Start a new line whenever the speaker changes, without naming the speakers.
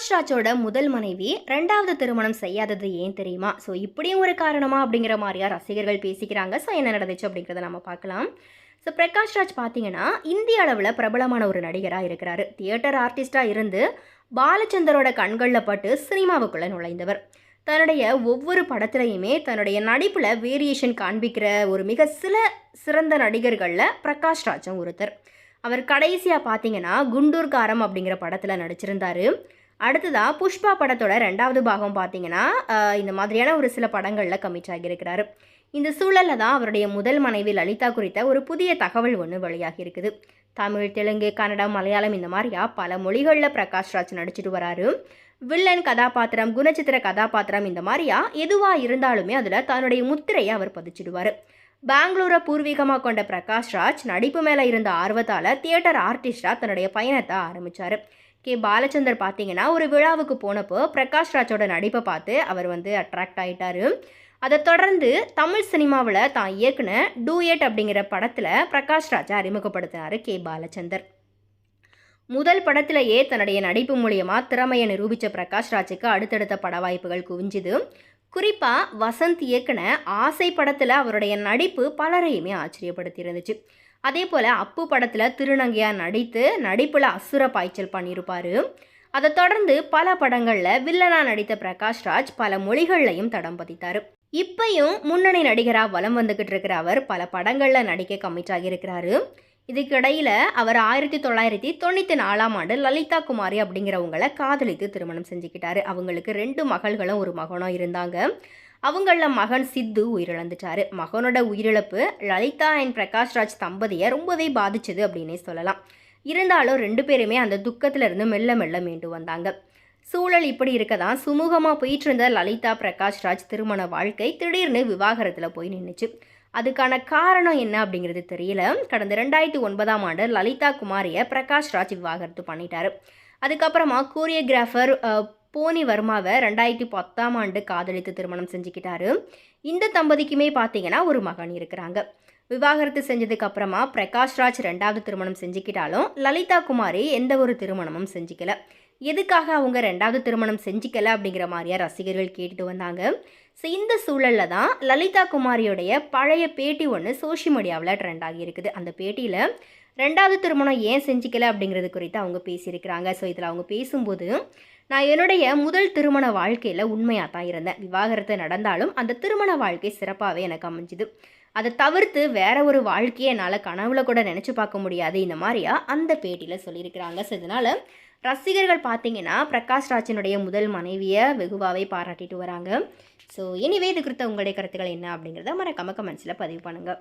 பிரகாஷ் ராஜோட முதல் மனைவி ரெண்டாவது திருமணம் செய்யாதது ஏன் தெரியுமா? ஸோ இப்படியும் ஒரு காரணமா? அப்படிங்கிற மாதிரியா ரசிகர்கள் பேசிக்கிறாங்க. ஸோ என்ன நடந்துச்சு அப்படிங்கிறத நம்ம பார்க்கலாம். ஸோ பிரகாஷ் ராஜ் பார்த்தீங்கன்னா இந்திய அளவில் பிரபலமான ஒரு நடிகராக இருக்கிறாரு. தியேட்டர் ஆர்டிஸ்டாக இருந்து பாலச்சந்தரோட கண்களில் பட்டு சினிமாவுக்குள்ளே நுழைந்தவர். தன்னுடைய ஒவ்வொரு படத்துலையுமே தன்னுடைய நடிப்பில் வேரியேஷன் காண்பிக்கிற ஒரு மிக சில சிறந்த நடிகர்களில் பிரகாஷ் ராஜும் ஒருத்தர். அவர் கடைசியாக பார்த்தீங்கன்னா குண்டூர்காரம் அப்படிங்கிற படத்தில் நடிச்சிருந்தாரு. அடுத்ததாக புஷ்பா படத்தோட ரெண்டாவது பாகம் பார்த்தீங்கன்னா இந்த மாதிரியான ஒரு சில படங்களில் கமிட் ஆகியிருக்கிறாரு. இந்த சூழலில் தான் அவருடைய முதல் மனைவி லலிதா குறித்த ஒரு புதிய தகவல் ஒன்று வெளியாகி இருக்குது. தமிழ் தெலுங்கு கன்னடம் மலையாளம் இந்த மாதிரியா பல மொழிகளில் பிரகாஷ் ராஜ் நடிச்சிட்டு வராரு. வில்லன் கதாபாத்திரம் குணச்சித்திர கதாபாத்திரம் இந்த மாதிரியா எதுவாக இருந்தாலுமே அதில் தன்னுடைய முத்திரையை அவர் பதிச்சிடுவார். பெங்களூரை பூர்வீகமாக கொண்ட பிரகாஷ் ராஜ் நடிப்பு மேலே இருந்த ஆர்வத்தால் தியேட்டர் ஆர்டிஸ்டாக தன்னுடைய பயணத்தை ஆரம்பித்தார் கே. பாலச்சந்தர் பார்த்தீங்கன்னா ஒரு விழாவுக்கு போனப்போ பிரகாஷ் ராஜோட நடிப்பை பார்த்து அவர் வந்து அட்ராக்ட் ஆகிட்டார் அதை தொடர்ந்து தமிழ் சினிமாவில் தான் இயக்குன டூயட் அப்படிங்கிற படத்தில் பிரகாஷ் ராஜை அறிமுகப்படுத்தினார் கே. பாலச்சந்தர். முதல் படத்திலேயே தன்னுடைய நடிப்பு மூலியமாக திறமையை நிரூபித்த பிரகாஷ் ராஜுக்கு அடுத்தடுத்த பட வாய்ப்புகள் குவிஞ்சுது. குறிப்பாக வசந்த் இயக்குன ஆசை படத்தில் அவருடைய நடிப்பு பலரையுமே ஆச்சரியப்படுத்தி இருந்துச்சு அதே போல் அப்பு படத்தில் திருநங்கையாக நடித்து நடிப்பில் அசுர பாய்ச்சல் பண்ணியிருப்பார் அதை தொடர்ந்து பல படங்களில் வில்லனா நடித்த பிரகாஷ் ராஜ் பல மொழிகள்லையும் தடம் பதித்தார். இப்பையும் முன்னணி நடிகராக வலம் வந்துக்கிட்டு இருக்கிற அவர் பல படங்களில் நடிக்க கமிட் ஆகியிருக்கிறாரு. இதுக்கிடையில் அவர் ஆயிரத்தி தொள்ளாயிரத்தி தொண்ணூற்றி நாலாம் ஆண்டு லலிதா குமாரி அப்படிங்கிறவங்கள காதலித்து திருமணம் செஞ்சுக்கிட்டாரு. அவங்களுக்கு ரெண்டு மகள்களும் ஒரு மகனும் இருந்தாங்க. அவங்கள மகன் சித்து உயிரிழந்துட்டாரு. மகனோட உயிரிழப்பு லலிதா அண்ட் பிரகாஷ் ராஜ் தம்பதியை ரொம்பவே பாதிச்சது அப்படின்னே சொல்லலாம். இருந்தாலும் ரெண்டு பேருமே அந்த துக்கத்திலிருந்து மெல்ல மெல்ல மீண்டு வந்தாங்க. சூழல் இப்படி இருக்க தான் சுமூகமாக போயிட்டு இருந்த லலிதா பிரகாஷ் ராஜ் திருமண வாழ்க்கை திடீர்னு விவாகரத்தில் போய் நின்றுச்சு அதுக்கான காரணம் என்ன அப்படிங்கிறது தெரியல. கடந்த ரெண்டாயிரத்தி ஒன்பதாம் ஆண்டு லலிதா குமாரியை பிரகாஷ் ராஜ் விவாகரத்து பண்ணிட்டாரு. அதுக்கப்புறமா கோரியோகிராஃபர் போனி வர்மாவை ரெண்டாயிரத்தி பத்தாம் ஆண்டு காதலித்து திருமணம் செஞ்சுக்கிட்டாரு. இந்த தம்பதிக்குமே பார்த்தீங்கன்னா ஒரு மகன் இருக்கிறாங்க. விவாகரத்து செஞ்சதுக்கு அப்புறமா பிரகாஷ் ராஜ் ரெண்டாவது திருமணம் செஞ்சுக்கிட்டாலும் லலிதா குமாரி எந்த ஒரு திருமணமும் செஞ்சுக்கல. எதுக்காக அவங்க ரெண்டாவது திருமணம் செஞ்சுக்கல அப்படிங்கிற மாதிரியா ரசிகர்கள் கேட்டுட்டு வந்தாங்க. ஸோ இந்த சூழலில் தான் லலிதா குமாரியோடைய பழைய பேட்டி ஒன்று சோஷியல் மீடியாவில் ட்ரெண்ட் ஆகியிருக்குது அந்த பேட்டியில் ரெண்டாவது திருமணம் ஏன் செஞ்சுக்கல அப்படிங்கிறது குறித்து அவங்க பேசியிருக்கிறாங்க. ஸோ இதில் அவங்க பேசும்போது நான் என்னுடைய முதல் திருமண வாழ்க்கையில் உண்மையாக தான் இருந்தேன். விவாகரத்து நடந்தாலும் அந்த திருமண வாழ்க்கை சிறப்பாகவே எனக்கு அமைஞ்சுது. அதை தவிர்த்து வேற ஒரு வாழ்க்கையை என்னால் கனவுல கூட நினச்சி பார்க்க முடியாது. இந்த மாதிரியா அந்த பேட்டியில் சொல்லியிருக்கிறாங்க. ஸோ இதனால் ரசிகர்கள் பார்த்தீங்கன்னா பிரகாஷ் ராஜினுடைய முதல் மனைவியை வெகுவாகவே பாராட்டிட்டு வராங்க. ஸோ எனிவே இது குறித்த உங்களுடைய கருத்துக்கள் என்ன அப்படிங்கிறத மறக்காம கமெண்ட்ஸில் பதிவு பண்ணுங்கள்